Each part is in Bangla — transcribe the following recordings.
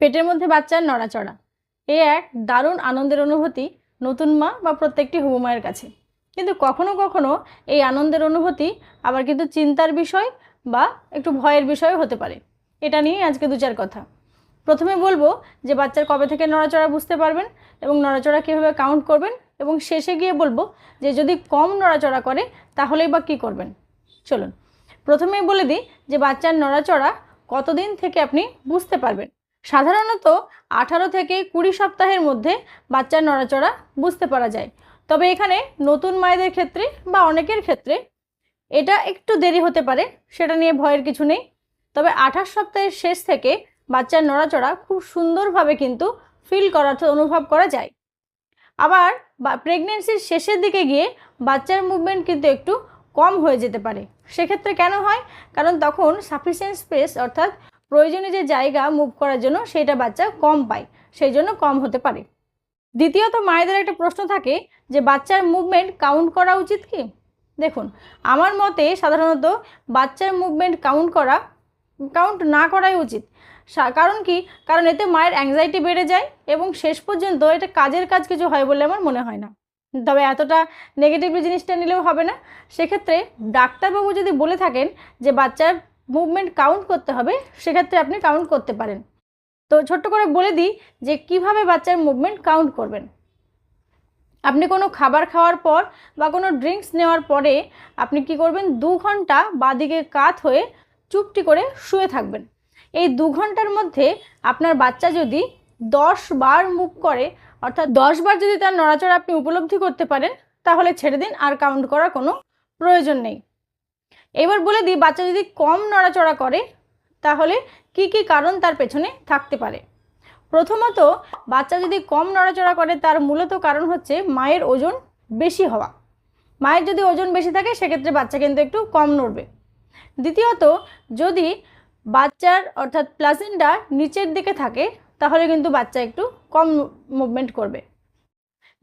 পেটের মধ্যে বাচ্চার নড়াচড়া। এ এক দারুণ আনন্দের অনুভূতি নতুন মা বা প্রত্যেকটি হুবু মায়ের কাছে। কিন্তু কখনো কখনো এই আনন্দের অনুভূতি আবার কিন্তু চিন্তার বিষয় বা একটু ভয়ের বিষয় হতে পারে। এটা নিয়ে আজকে দু চার কথা। প্রথমে বলব যে বাচ্চার কবে থেকে নড়াচড়া বুঝতে পারবেন এবং নড়াচড়া কীভাবে কাউন্ট করবেন এবং শেষে গিয়ে বলব যে যদি কম নড়াচড়া করে তাহলেই বা কী করবেন। চলুন। প্রথমেই বলে দিই যে বাচ্চার নড়াচড়া কতদিন থেকে আপনি বুঝতে পারবেন? সাধারণত আঠারো থেকে কুড়ি সপ্তাহের মধ্যে বাচ্চার নড়াচড়া বুঝতে পারা যায়। তবে এখানে নতুন মায়েদের ক্ষেত্রে বা অনেকের ক্ষেত্রে এটা একটু দেরি হতে পারে, সেটা নিয়ে ভয়ের কিছু নেই। তবে আঠাশ সপ্তাহের শেষ থেকে বাচ্চার নড়াচড়া খুব সুন্দরভাবে কিন্তু ফিল করার অনুভব করা যায়। আবার প্রেগনেন্সির শেষের দিকে গিয়ে বাচ্চার মুভমেন্ট কিন্তু একটু কম হয়ে যেতে পারে। সেক্ষেত্রে কেন হয়? কারণ তখন সাফিসিয়েন্ট স্পেস অর্থাৎ প্রয়োজনীয় যে জায়গা মুভ করার জন্য সেটা বাচ্চা কম পায়, সেই জন্য কম হতে পারে। দ্বিতীয়ত মায়েদের একটা প্রশ্ন থাকে যে বাচ্চার মুভমেন্ট কাউন্ট করা উচিত কি? দেখুন, আমার মতে সাধারণত বাচ্চার মুভমেন্ট কাউন্ট করা কাউন্ট না করাই উচিত। কারণ কি? কারণ এতে মায়ের অ্যাংজাইটি বেড়ে যায় এবং শেষ পর্যন্ত এটা কাজের কাজ কিছু হয় বলে আমার মনে হয় না। তবে এতটা নেগেটিভ জিনিসটা নিলেও হবে না। সেক্ষেত্রে ডাক্তারবাবু যদি বলে থাকেন যে বাচ্চার মুভমেন্ট কাউন্ট করতে হবে, সেক্ষেত্রে আপনি কাউন্ট করতে পারেন। তো ছোট্ট করে বলে দিই যে কীভাবে বাচ্চার মুভমেন্ট কাউন্ট করবেন। আপনি কোনো খাবার খাওয়ার পর বা কোনো ড্রিঙ্কস নেওয়ার পরে আপনি কি করবেন? দু ঘণ্টা বাদিকে কাত হয়ে চুপটি করে শুয়ে থাকবেন। এই দু ঘণ্টার মধ্যে আপনার বাচ্চা যদি দশ বার মুভ করে, অর্থাৎ দশ বার যদি তার নড়াচড়া আপনি উপলব্ধি করতে পারেন, তাহলে ছেড়ে দিন, আর কাউন্ট করার কোনো প্রয়োজন নেই। এবার বলে দিই, বাচ্চা যদি কম নড়াচড়া করে, তাহলে কি কি কারণ তার পেছনে থাকতে পারে? প্রথমত, বাচ্চা যদি কম নড়াচড়া করে, তার মূলত কারণ হচ্ছে মায়ের ওজন বেশি হওয়া। মায়ের যদি ওজন বেশি থাকে, সেক্ষেত্রে বাচ্চা কিন্তু একটু কম নড়বে। দ্বিতীয়ত, যদি বাচ্চার অর্থাৎ প্লাসেন্টা নিচের দিকে থাকে, তাহলে কিন্তু বাচ্চা একটু কম মুভমেন্ট করবে।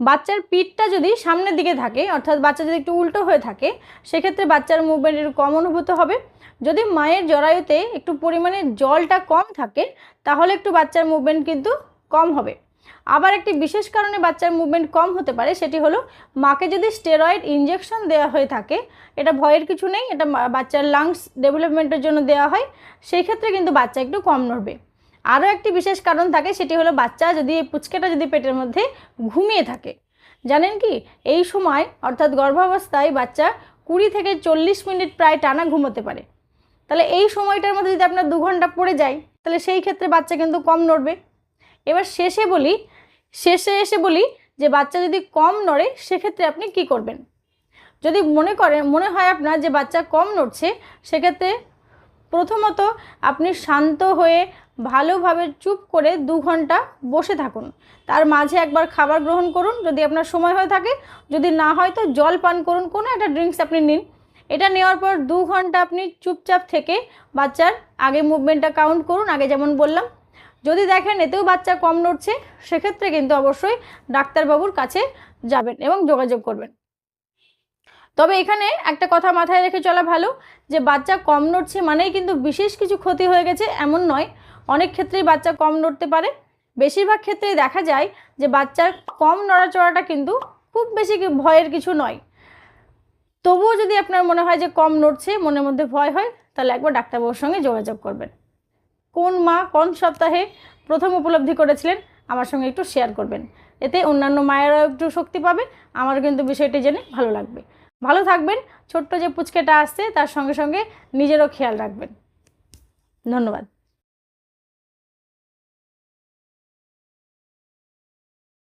বাচ্চার পিঠটা যদি সামনের দিকে থাকে, অর্থাৎ বাচ্চা যদি একটু উল্টো হয়ে থাকে, সেক্ষেত্রে বাচ্চার মুভমেন্ট একটু কম অনুভূত হবে। যদি মায়ের জরায়ুতে একটু পরিমাণে জলটা কম থাকে, তাহলে একটু বাচ্চার মুভমেন্ট কিন্তু কম হবে। আবার একটি বিশেষ কারণে বাচ্চার মুভমেন্ট কম হতে পারে, সেটি হলো মাকে যদি স্টেরয়েড ইঞ্জেকশন দেওয়া হয়ে থাকে, এটা ভয়ের কিছু নেই, এটা বাচ্চার লাংস ডেভেলপমেন্টের জন্য দেওয়া হয় সেই ক্ষেত্রে কিন্তু বাচ্চা একটু কম নড়বে। আরও একটি বিশেষ কারণ থাকে, সেটি হলো বাচ্চা যদি, পুচকেটা যদি পেটের মধ্যে ঘুমিয়ে থাকে। জানেন কি? এই সময়, অর্থাৎ গর্ভাবস্থায় বাচ্চা কুড়ি থেকে চল্লিশ মিনিট প্রায় টানা ঘুমোতে পারে। তাহলে এই সময়টার মধ্যে যদি আপনার দু ঘণ্টা পড়ে যায়, তাহলে সেই ক্ষেত্রে বাচ্চা কিন্তু কম নড়বে। এবার শেষে বলি, শেষে এসে বলি যে বাচ্চা যদি কম নড়ে, সেক্ষেত্রে আপনি কি করবেন? যদি মনে করেন মনে হয় আপনার যে বাচ্চা কম নড়ছে, সেক্ষেত্রে প্রথমত আপনি শান্ত হয়ে ভালোভাবে চুপ করে দু ঘণ্টা বসে থাকুন। তার মাঝে একবার খাবার গ্রহণ করুন, যদি আপনার সময় হয়ে থাকে। যদি না হয় তো জল পান করুন, কোনো একটা ড্রিঙ্কস আপনি নিন। এটা নেওয়ার পর দু ঘণ্টা আপনি চুপচাপ থেকে বাচ্চার আগে মুভমেন্টটা কাউন্ট করুন। আগে যেমন বললাম, যদি দেখেন এতেও বাচ্চা কম নড়ছে, সেক্ষেত্রে কিন্তু অবশ্যই ডাক্তারবাবুর কাছে যাবেন এবং যোগাযোগ করবেন। তবে এখানে একটা কথা মাথায় রেখে চলা ভালো, যে বাচ্চা কম নড়ছে মানেই কিন্তু বিশেষ কিছু ক্ষতি হয়ে গেছে এমন নয়। অনেক ক্ষেত্রেই বাচ্চা কম নড়তে পারে। বেশিরভাগ ক্ষেত্রেই দেখা যায় যে বাচ্চার কম নড়াচড়াটা কিন্তু খুব বেশি ভয়ের কিছু নয়। তবুও যদি আপনার মনে হয় যে কম নড়ছে, মনের মধ্যে ভয় হয়, তাহলে একবার ডাক্তারবাবুর সঙ্গে যোগাযোগ করবেন। কোন মা কোন সপ্তাহে প্রথম উপলব্ধি করেছিলেন, আমার সঙ্গে একটু শেয়ার করবেন। এতে অন্যান্য মায়েরাও একটু শক্তি পাবে, আমারও কিন্তু বিষয়টি জেনে ভালো লাগবে। ভালো থাকবেন ছোট্ট যে পুচকেটা আসছে তার সঙ্গে সঙ্গে নিজেরও খেয়াল রাখবেন। ধন্যবাদ।